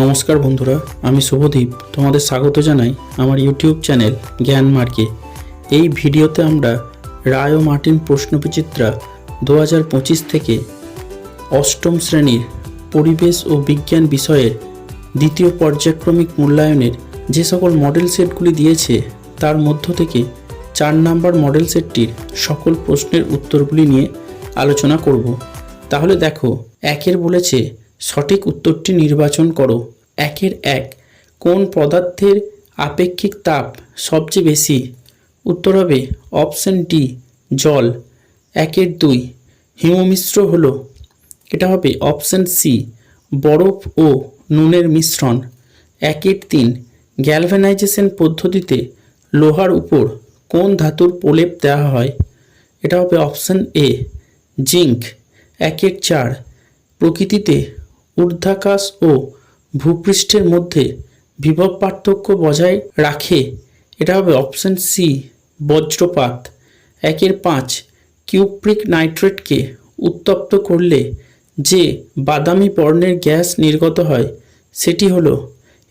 নমস্কার বন্ধুরা, আমি শুভদীপ। তোমাদের স্বাগত জানাই আমার ইউটিউব চ্যানেল জ্ঞান মার্কে এই ভিডিওতে আমরা রায় ও মার্টিন প্রশ্নবিচিত্রা দু হাজার পঁচিশ থেকে অষ্টম শ্রেণির পরিবেশ ও বিজ্ঞান বিষয়ের দ্বিতীয় পর্যায়ক্রমিক মূল্যায়নের যে সকল মডেল সেটগুলি দিয়েছে, তার মধ্য থেকে চার নাম্বার মডেল সেটটির সকল প্রশ্নের উত্তরগুলি নিয়ে আলোচনা করব। তাহলে দেখো, একের বলেছে সঠিক উত্তরটি নির্বাচন করো। একের এক, কোন পদার্থের আপেক্ষিক তাপ সবচেয়ে বেশি? উত্তর হবে অপশন ডি, জল। একের দুই, হিমমিশ্র হল। এটা হবে অপশান সি, বরফ ও নুনের মিশ্রণ। একের তিন, গ্যালভেনাইজেশন পদ্ধতিতে লোহার উপর কোন ধাতুর প্রলেপ দেওয়া হয়? এটা হবে অপশান এ, জিঙ্ক। একের চার, প্রকৃতিতে ঊর্ধ্বাকাশ ও ভূপৃষ্ঠের মধ্যে বিভব পার্থক্য বজায় রাখে, এটা হবে অপশন সি বজ্রপাত। একের পাঁচ, কিউপ্রিক নাইট্রেটকে উত্তপ্ত করলে যে বাদামি বর্ণের গ্যাস নির্গত হয়, সেটি হলো,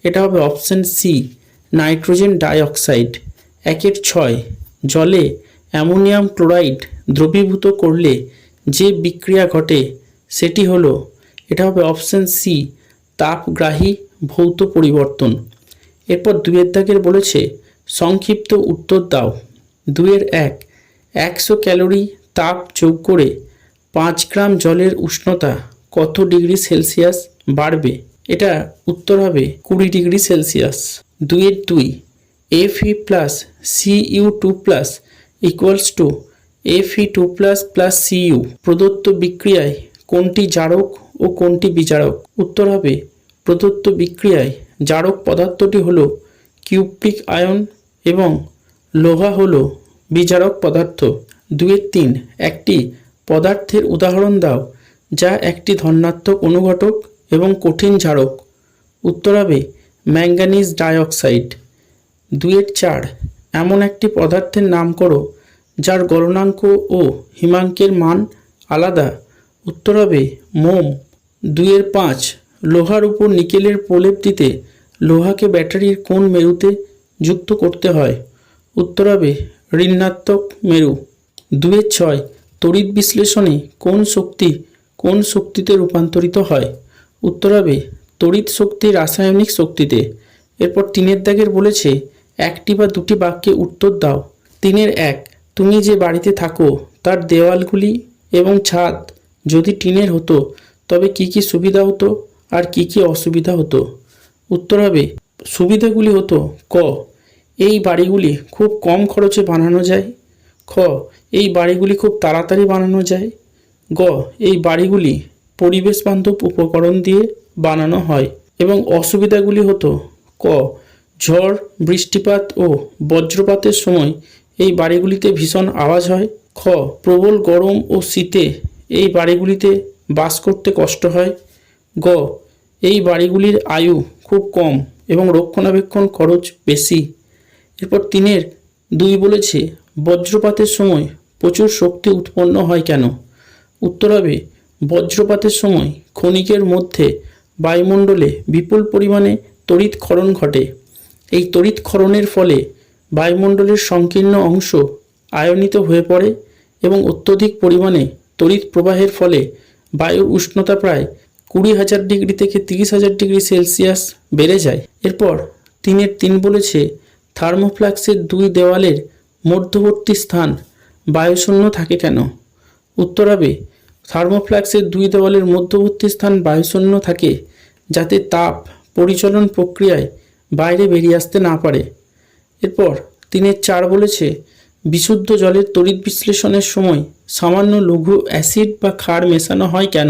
এটা হবে অপশন সি নাইট্রোজেন ডাইঅক্সাইড। একের ছয়, জলে অ্যামোনিয়াম ক্লোরাইড দ্রবীভূত করলে যে বিক্রিয়া ঘটে, সেটি হলো এটা হবে অপশান সি তাপগ্রাহী ভৌত পরিবর্তন। এরপর দুয়ের দাগের বলেছে, সংক্ষিপ্ত উত্তর দাও। দুয়ের এক, একশো ক্যালোরি তাপ যোগ করে পাঁচ গ্রাম জলের উষ্ণতা কত ডিগ্রি সেলসিয়াস বাড়বে? এটা উত্তর হবে কুড়ি ডিগ্রি সেলসিয়াস। দুইয়ের দুই F E plus C U two plus equals two F E two plus plus C U প্রদত্ত বিক্রিয়ায় কোনটি জারক ও কোনটি বিচারক? উত্তর হবে, প্রদত্ত বিক্রিয়ায় জারক পদার্থটি হলো কিউপ্রিক আয়ন এবং লোহা হলো বিজারক পদার্থ। দুয়ের তিন, একটি পদার্থের উদাহরণ দাও, যা একটি ধনাত্মক অনুঘটক এবং কঠিন জারক। উত্তর হবে ম্যাঙ্গানিজ ডাইঅক্সাইড। দুয়ের চার, এমন একটি পদার্থের নাম করো, যার গলনাঙ্ক ও হিমাঙ্কের মান আলাদা। উত্তর হবে, মোম। দুইয়ের পাঁচ, লোহার উপর নিকেলের প্রলেপ দিতে লোহাকে ব্যাটারির কোন মেরুতে যুক্ত করতে হয়? উত্তর হবে, ঋণাত্মক মেরু। দুয়ের ছয়, তড়িৎ বিশ্লেষণে কোন শক্তি কোন শক্তিতে রূপান্তরিত হয়? উত্তর হবে, তড়িৎ শক্তি রাসায়নিক শক্তিতে। এরপর তিনের দাগের বলেছে, একটি বা দুটি বাক্যে উত্তর দাও। তিনের এক, তুমি যে বাড়িতে থাকো, তার দেওয়ালগুলি এবং ছাদ যদি টিনের হতো তবে কি কি সুবিধা হতো আর কি কি অসুবিধা হতো? উত্তর হবে, সুবিধাগুলি হতো, ক, এই বাড়িগুলি খুব কম খরচে বানানো যায়। খ, এই বাড়িগুলি খুব তাড়াতাড়ি বানানো যায়। গ, এই বাড়িগুলি পরিবেশ বান্ধব উপকরণ দিয়ে বানানো হয় এবং অসুবিধাগুলি হতো। ক, ঝড়, বৃষ্টিপাত ও বজ্রপাতের সময় এই বাড়িগুলিতে ভীষণ আওয়াজ হয়। খ, প্রবল গরম ও শীতে এই বাড়িগুলিতে বাস করতে কষ্ট হয়। গ, এই বাড়িগুলির আয়ু খুব কম এবং রক্ষণাবেক্ষণ খরচ বেশি। এরপর তিনের, দুই বলেছে, বজ্রপাতের সময় প্রচুর শক্তি উৎপন্ন হয় কেন? উত্তর হবে, বজ্রপাতের সময় ক্ষণিকের মধ্যে বায়ুমণ্ডলে বিপুল পরিমাণে তড়িৎ ক্ষরণ ঘটে। এই তড়িৎ ক্ষরণের ফলে বায়ুমণ্ডলের সংকীর্ণ অংশ আয়নিত হয়ে পড়ে এবং অত্যধিক পরিমাণে তড়িৎ প্রবাহের ফলে বায়ুর উষ্ণতা প্রায় কুড়ি হাজার ডিগ্রি থেকে তিরিশ হাজার ডিগ্রি সেলসিয়াস বেড়ে যায়। এরপর তিনের তিন বলেছে থার্মোফ্লাক্সের দুই দেওয়ালের মধ্যবর্তী স্থান বায়ুশূন্য থাকে কেন? উত্তর হবে, থার্মোফ্লাক্সের দুই দেওয়ালের মধ্যবর্তী স্থান বায়ুশূন্য থাকে যাতে তাপ পরিচালন প্রক্রিয়ায় বাইরে বেরিয়ে আসতে না পারে। এরপর তিনের চার বলেছে, বিশুদ্ধ জলের তড়িৎ বিশ্লেষণের সময় সামান্য লঘু অ্যাসিড বা ক্ষার মেশানো হয় কেন?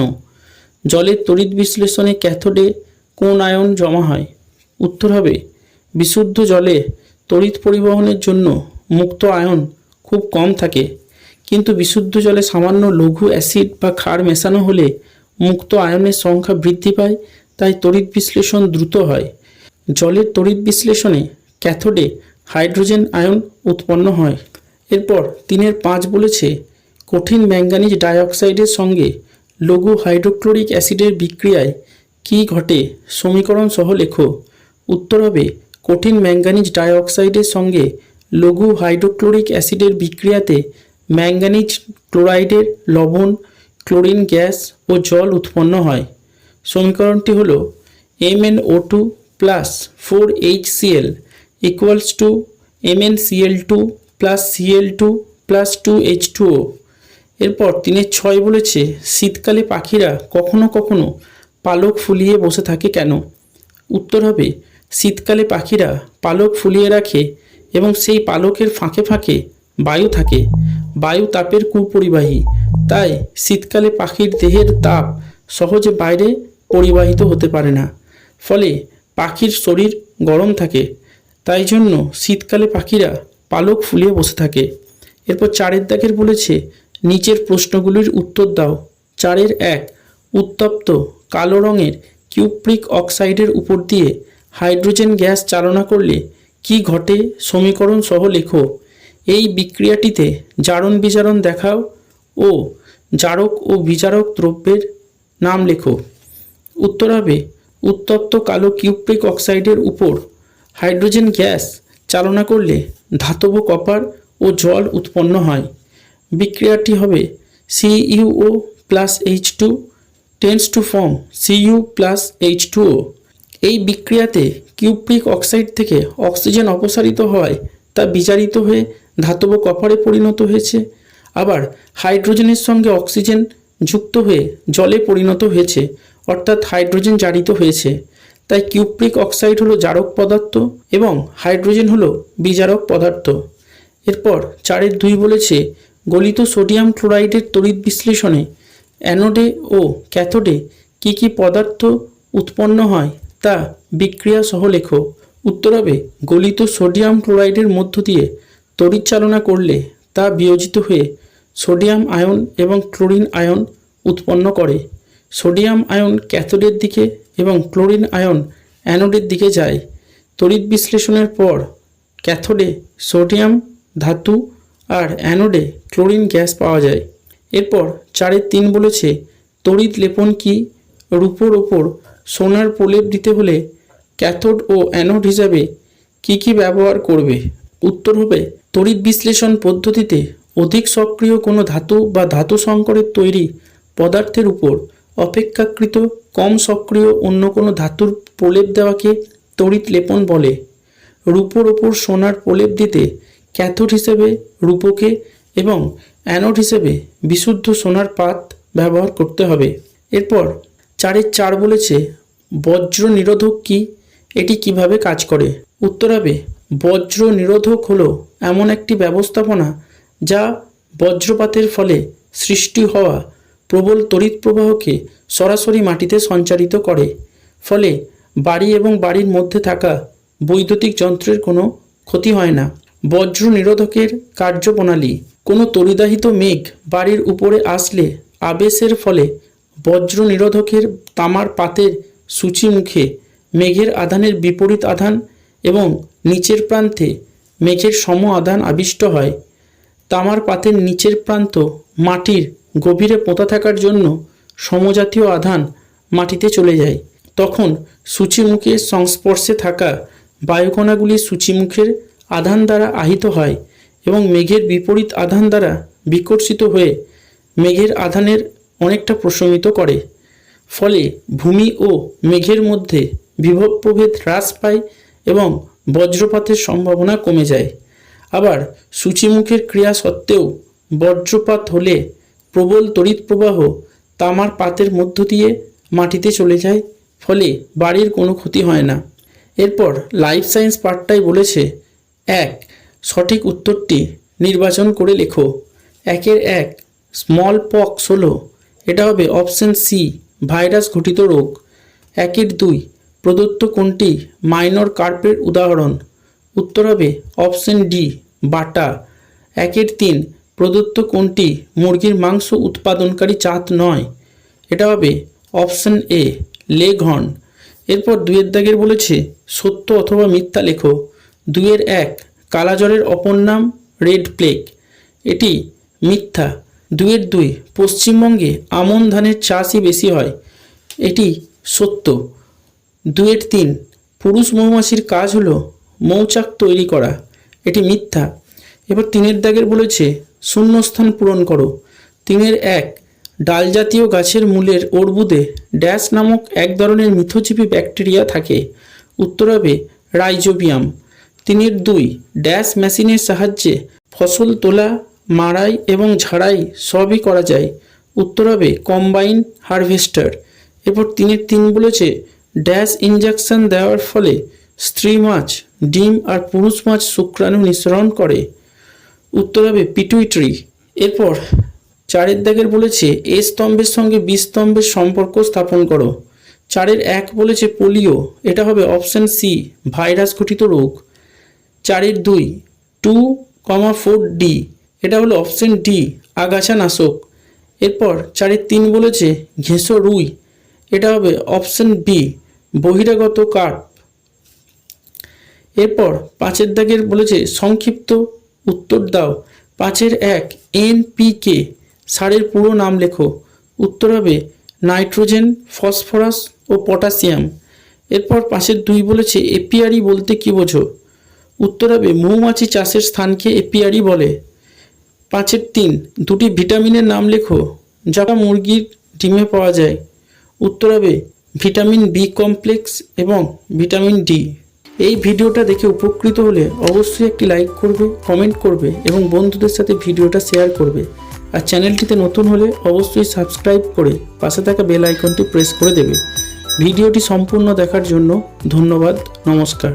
জলের তড়িৎ বিশ্লেষণে ক্যাথোডে কোন আয়ন জমা হয়? উত্তর হবে, বিশুদ্ধ জলে তড়িৎ পরিবহনের জন্য মুক্ত আয়ন খুব কম থাকে, কিন্তু বিশুদ্ধ জলে সামান্য লঘু অ্যাসিড বা ক্ষার মেশানো হলে মুক্ত আয়নের সংখ্যা বৃদ্ধি পায়, তাই তড়িৎ বিশ্লেষণ দ্রুত হয়। জলের তড়িৎ বিশ্লেষণে ক্যাথোডে হাইড্রোজেন আয়ন উৎপন্ন হয়। এরপর তিনের পাঁচ বলেছে কঠিন ম্যাঙ্গানিজ ডাইঅক্সাইডের সঙ্গে লঘু হাইড্রোক্লোরিক অ্যাসিডের বিক্রিয়ায় কি ঘটে? সমীকরণ সহ লেখো। উত্তর হবে, কঠিন ম্যাঙ্গানিজ ডাইঅক্সাইডের সঙ্গে লঘু হাইড্রোক্লোরিক অ্যাসিডের বিক্রিয়াতে ম্যাঙ্গানিজ ক্লোরাইডের লবণ, ক্লোরিন গ্যাস ও জল উৎপন্ন হয়। সমীকরণটি হল M N O two plus four H CL equals two M N CL two plus CL two plus two H two O. এরপর তিনের ছয় বলেছে, শীতকালে পাখিরা কখনো কখনো পালক ফুলিয়ে বসে থাকে কেন? উত্তর হবে, শীতকালে পাখিরা পালক ফুলিয়ে রাখে এবং সেই পালকের ফাঁকে ফাঁকে বায়ু থাকে। বায়ু তাপের কুপরিবাহী, তাই শীতকালে পাখির দেহের তাপ সহজে বাইরে পরিবাহিত হতে পারে না। ফলে পাখির শরীর গরম থাকে, তাই জন্য শীতকালে পাখিরা পালক ফুলিয়ে বসে থাকে। এরপর চারের দাগের বলেছে নিচের প্রশ্নগুলির উত্তর দাও। চারের এক, উত্তপ্ত কালো রঙের কিউপ্রিক অক্সাইডের উপর দিয়ে হাইড্রোজেন গ্যাস চালনা করলে কি ঘটে সমীকরণ সহ লেখো। এই বিক্রিয়াটিতে জারণ বিজারণ দেখাও ও জারক ও বিজারক দ্রব্যের নাম লেখো। উত্তর হবে, উত্তপ্ত কালো কিউপ্রিক অক্সাইডের উপর হাইড্রোজেন গ্যাস চালনা করলে ধাতব কপার ও জল উৎপন্ন হয়। বিক্রিয়াটি হবে CUO plus H two tends to form CU plus H two এই বিক্রিয়াতে কিউপ্রিক অক্সাইড থেকে অক্সিজেন অপসারিত হওয়ায় তা বিচারিত হয়ে ধাতব কপারে পরিণত হয়েছে। আবার হাইড্রোজেনের সঙ্গে অক্সিজেন যুক্ত হয়ে জলে পরিণত হয়েছে, অর্থাৎ হাইড্রোজেন জারিত হয়েছে। তাই কিউপ্রিক অক্সাইড হলো জারক পদার্থ এবং হাইড্রোজেন হলো বিজারক পদার্থ। এরপর চারের দুই বলেছে গলিত সোডিয়াম ক্লোরাইডের তড়িৎ বিশ্লেষণে অ্যানোডে ও ক্যাথোডে কি কি পদার্থ উৎপন্ন হয় তা বিক্রিয়া সহ লেখো। উত্তর হবে গলিত সোডিয়াম ক্লোরাইডের মধ্য দিয়ে তড়িৎ চালনা করলে তা বিয়োজিত হয়ে সোডিয়াম আয়ন এবং ক্লোরিন আয়ন উৎপন্ন করে। সোডিয়াম আয়ন ক্যাথোডের দিকে এবং ক্লোরিন আয়ন অ্যানোডের দিকে যায়। তড়িৎ বিশ্লেষণের পর ক্যাথোডে সোডিয়াম ধাতু আর অ্যানোডে ক্লোরিন গ্যাস পাওয়া যায়। এরপর চারের তিন বলেছে, তড়িৎ লেপন কি রূপোর ওপর সোনার প্রলেপ দিতে হলে ক্যাথোড ও অ্যানোড হিসাবে কি কি ব্যবহার করবে? উত্তর হবে, তড়িৎ বিশ্লেষণ পদ্ধতিতে অধিক সক্রিয় কোনো ধাতু বা ধাতু সংকরের তৈরি পদার্থের উপর অপেক্ষাকৃত কম সক্রিয় অন্য কোনো ধাতুর প্রলেপ দেওয়াকে তড়িৎ লেপন বলে। রূপোর ওপর সোনার প্রলেপ দিতে ক্যাথোড হিসেবে রূপোকে এবং অ্যানোড হিসেবে বিশুদ্ধ সোনার পাত ব্যবহার করতে হবে। এরপর চারের চার বলেছে, বজ্র নিরোধক কি? এটি কীভাবে কাজ করে? উত্তর হবে, বজ্র নিরোধক হলো এমন একটি ব্যবস্থাপনা যা বজ্রপাতের ফলে সৃষ্টি হওয়া প্রবল তড়িৎ প্রবাহকে সরাসরি মাটিতে সঞ্চারিত করে। ফলে বাড়ি এবং বাড়ির মধ্যে থাকা বৈদ্যুতিক যন্ত্রের কোনো ক্ষতি হয় না। বজ্র নিরোধকের কার্যপ্রণালী। কোনো তরিদাহিত মেঘ বাড়ির উপরে আসলে আবেশের ফলে বজ্র নিরোধকের তামার পাতের সূচি মুখে মেঘের আধানের বিপরীত আধান এবং নিচের প্রান্তে মেঘের সম আধান আবিষ্ট হয়। তামার পাতের নিচের প্রান্ত মাটির গভীরে পোঁতা থাকার জন্য সমজাতীয় আধান মাটিতে চলে যায়। তখন সূচিমুখের সংস্পর্শে থাকা বায়ুকণাগুলি সূচিমুখের আধান দ্বারা আহিত হয় এবং মেঘের বিপরীত আধান দ্বারা বিকর্ষিত হয়ে মেঘের আধানের অনেকটা প্রশমিত করে। ফলে ভূমি ও মেঘের মধ্যে বিভব প্রভেদ হ্রাস পায় এবং বজ্রপাতের সম্ভাবনা কমে যায়। আবার সূচিমুখের ক্রিয়া সত্ত্বেও বজ্রপাত হলে প্রবল তড়িৎ প্রবাহ তামার পাতের মধ্য দিয়ে মাটিতে চলে যায়, ফলে বাড়ির কোনো ক্ষতি হয় না। এরপর লাইফ সায়েন্স পার্টটাই বলেছে এক, সঠিক উত্তরটি নির্বাচন করে লেখো। একের এক স্মল পক্স হলো। এটা হবে অপশন সি ভাইরাস ঘটিত রোগ। একের দুই, প্রদত্ত কোনটি মাইনর কার্পের উদাহরণ। উত্তর হবে অপশন ডি বাটা। একের তিন, প্রদত্ত কোনটি মুরগির মাংস উৎপাদনকারী চাঁদ নয়। এটা হবে অপশন এ হর্ন এরপর দুয়ের দাগের বলেছে সত্য অথবা মিথ্যা লেখো। দুয়ের এক, কালাজ্বরের অপর নাম রেড প্লেগ এটি মিথ্যা। দুয়ের দুই, পশ্চিমবঙ্গে আমন ধানের চাষই বেশি হয়। এটি সত্য। দুয়ের তিন, পুরুষ মৌমাছির কাজ হলো মৌচাক তৈরি করা। এটি মিথ্যা। এবার তিনের দাগের বলেছে, শূন্যস্থান পূরণ করো। তিনের এক ডাল জাতীয় গাছের মূলের অর্বুদে ড্যাশ নামক এক ধরনের মিথজীবী ব্যাকটেরিয়া থাকে। উত্তর হবে রাইজোবিয়াম। তিনের দুই ড্যাশ মেশিনের সাহায্যে ফসল তোলা, মাড়াই এবং ঝাড়াই সবই করা যায়। উত্তর হবে কম্বাইন হারভেস্টার। এরপর তিনের তিন বলেছে ড্যাশ ইঞ্জেকশন দেওয়ার ফলে স্ত্রী মাছ, ডিম আর পুরুষ মাছ শুক্রাণু নিঃসরণ করে। উত্তর হবে পিটুইটরি এরপর চারের দাগের বলেছে এ স্তম্ভের সঙ্গে বি স্তম্ভের সম্পর্ক স্থাপন করো। চারের এক বলেছে পোলিও। এটা হবে অপশন সি, ভাইরাস ঘটিত রোগ। চারের দুই, টু কমা ফোর ডি। এটা হলো অপশন ডি, আগাছা নাশক। এরপর চারের তিন বলেছে ঘেঁষো রুই। এটা হবে অপশন বি, বহিরাগত কাঠ এরপর পাঁচের দাগের বলেছে সংক্ষিপ্ত উত্তর দাও। পাঁচের এক, এনপিকে, সারের পুরো নাম লেখো। উত্তর হবে নাইট্রোজেন, ফসফরাস ও পটাশিয়াম। এরপর পাশের দুই বলেছে এপিয়ারি বলতে কি বোঝো? উত্তর হবে, মৌমাছি চাষের স্থানকে এপিয়ারি বলে। পাঁচের তিন, দুটি ভিটামিনের নাম লেখো, যা মুরগির ডিমে পাওয়া যায়। উত্তর হবে, ভিটামিন বি কমপ্লেক্স এবং ভিটামিন ডি। এই ভিডিওটা দেখে উপকৃত হলে অবশ্যই একটি লাইক করবে, কমেন্ট করবে এবং বন্ধুদের সাথে ভিডিওটা শেয়ার করবে। আর চ্যানেলটিতে নতুন হলে অবশ্যই সাবস্ক্রাইব করে পাশে থাকা বেল আইকনটি প্রেস করে দেবে। ভিডিওটি সম্পূর্ণ দেখার জন্য ধন্যবাদ, নমস্কার।